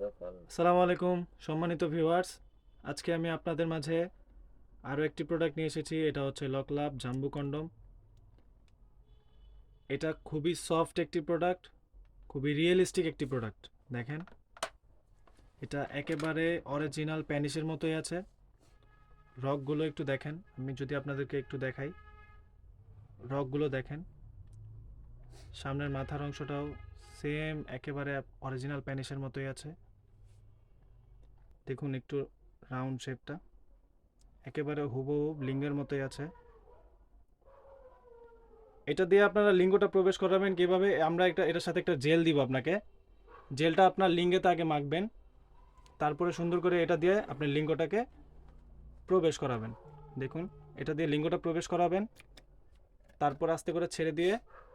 আসসালামু আলাইকুম, সম্মানিত ভিউয়ার্স আজকে আমি আপনাদের মাঝে আরও একটি প্রোডাক্ট নিয়ে এসেছি, এটা হচ্ছে লকলাভ জাম্বু কন্ডম এটা খুবই সফট একটি প্রোডাক্ট খুবই রিয়েলিস্টিক একটি প্রোডাক্ট দেখেন। এটা একেবারে অরিজিনাল প্যানিসের মতোই আছে। রকগুলো একটু দেখেন, আমি যদি আপনাদেরকে একটু দেখাই। রকগুলো দেখেন, সামনের মাথার অংশটাও সেম একেবারে অরিজিনাল প্যানিসের মতোই আছে। দেখুন একটু রাউন্ড শেপটা একেবারে হুবহু লিঙ্গের মতোই আছে। এটা দিয়ে আপনারা লিঙ্গটা প্রবেশ করাবেন কীভাবে? আমরা একটা, এটার সাথে একটা জেল দিব আপনাকে। জেলটা আপনার লিঙ্গেতে আগে মাখবেন। তারপরে সুন্দর করে এটা দিয়ে আপনি লিঙ্গটাকে প্রবেশ করাবেন। দেখুন, এটা দিয়ে লিঙ্গটা প্রবেশ করাবেন। তারপর আস্তে করে ছেড়ে দিয়ে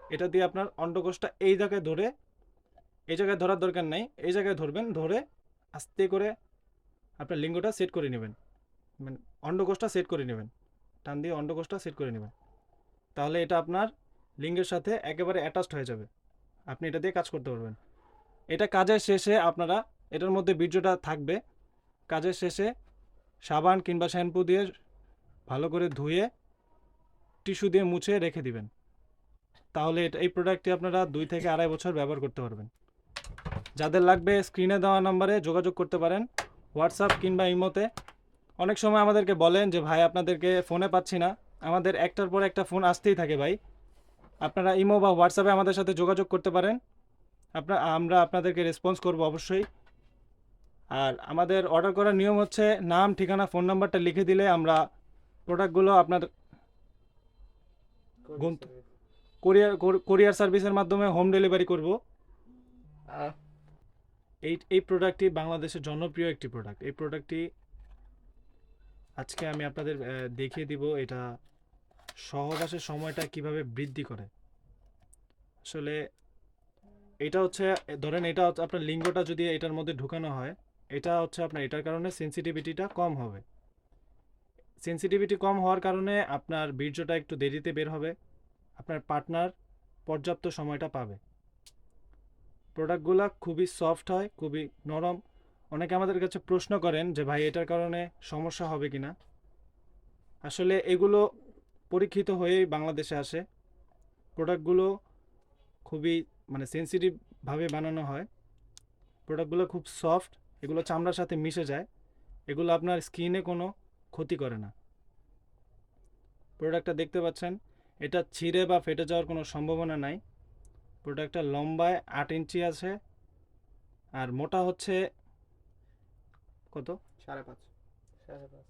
এটা দিয়ে আপনার অন্ডকোষটা এই জায়গায় ধরে, এই জায়গায় ধরার দরকার নেই। এই জায়গায় ধরবেন, ধরে আস্তে করে আপনার লিঙ্গটা সেট করে নেবেন। মানে অন্ডকোষটা সেট করে নেবেন। টান দিয়ে অন্ডকোষটা সেট করে নেবেন। তাহলে এটা আপনার লিঙ্গের সাথে একেবারে অ্যাটাচড হয়ে যাবে। আপনি এটা দিয়ে কাজ করতে পারবেন। এটা কাজের শেষে আপনারা এটার মধ্যে বীর্যটা থাকবে। কাজের শেষে সাবান কিংবা শ্যাম্পু দিয়ে ভালো করে ধুয়ে টিস্যু দিয়ে মুছে রেখে দিবেন। তাহলে এই প্রোডাক্টটি আপনারা দুই থেকে আড়াই বছর ব্যবহার করতে পারবেন। যাদের লাগবে স্ক্রিনে দেওয়া নম্বরে যোগাযোগ করতে পারেন। হোয়াটসঅ্যাপ কিংবা ইমোতে। অনেক সময় আমাদেরকে বলেন যে ভাই আপনাদেরকে ফোনে পাচ্ছি না। আমাদের একটার পর একটা ফোন আসতেই থাকে ভাই। আপনারা ইমো বা হোয়াটসঅ্যাপে আমাদের সাথে যোগাযোগ করতে পারেন। আপনার আমরা আপনাদেরকে রেসপন্স করব অবশ্যই। আর আমাদের অর্ডার করার নিয়ম হচ্ছে নাম ঠিকানা ফোন নাম্বারটা লিখে দিলে আমরা প্রোডাক্টগুলো আপনার কোরিয়ার কোরিয়ার সার্ভিসের মাধ্যমে হোম ডেলিভারি করব। এই এই প্রোডাক্টটি বাংলাদেশের জনপ্রিয় একটি প্রোডাক্ট এই প্রোডাক্টটি আজকে আমি আপনাদের দেখিয়ে দিব এটা সহবাসের সময়টা কীভাবে বৃদ্ধি করে। আসলে এটা হচ্ছে, ধরেন এটা আপনার লিঙ্গটা যদি এটার মধ্যে ঢুকানো হয়, এটা হচ্ছে আপনার, এটার কারণে সেন্সিটিভিটিটা কম হবে। সেন্সিটিভিটি কম হওয়ার কারণে আপনার বীর্যটা একটু দেরিতে বের হবে, আপনার পার্টনার পর্যাপ্ত সময়টা পাবে। প্রোডাক্টগুলো খুবই সফট হয়, খুবই নরম। অনেকে আমাদের কাছে প্রশ্ন করেন যে, ভাই, এটার কারণে সমস্যা হবে কি না আসলে এগুলো পরীক্ষিত হয়েই বাংলাদেশে আসে। প্রোডাক্টগুলো খুবই মানে সেন্সিটিভভাবে বানানো হয়। প্রোডাক্টগুলো খুব সফট এগুলো চামড়ার সাথে মিশে যায়। এগুলো আপনার স্কিনে কোনো ক্ষতি করে না। প্রোডাক্টটা দেখতে পাচ্ছেন, এটা ছিঁড়ে বা ফেটে যাওয়ার কোনো সম্ভাবনা নাই। প্রোডাক্টটা লম্বায় আট ইঞ্চি আছে। আর মোটা হচ্ছে কত? সাড়ে পাঁচ। সাড়ে পাঁচ।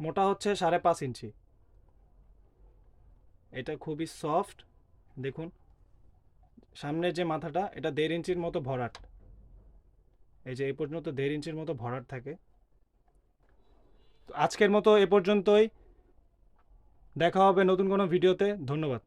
মোটা হচ্ছে সাড়ে পাঁচ ইঞ্চি। এটা খুবই সফট। দেখুন। সামনের যে মাথাটা এটা দেড় ইঞ্চির মতো ভরাট। এই যে এই পর্যন্ত দেড় ইঞ্চির মতো ভরাট থাকে। তো আজকের মতো এ পর্যন্তই। দেখা হবে নতুন কোনো ভিডিওতে। ধন্যবাদ।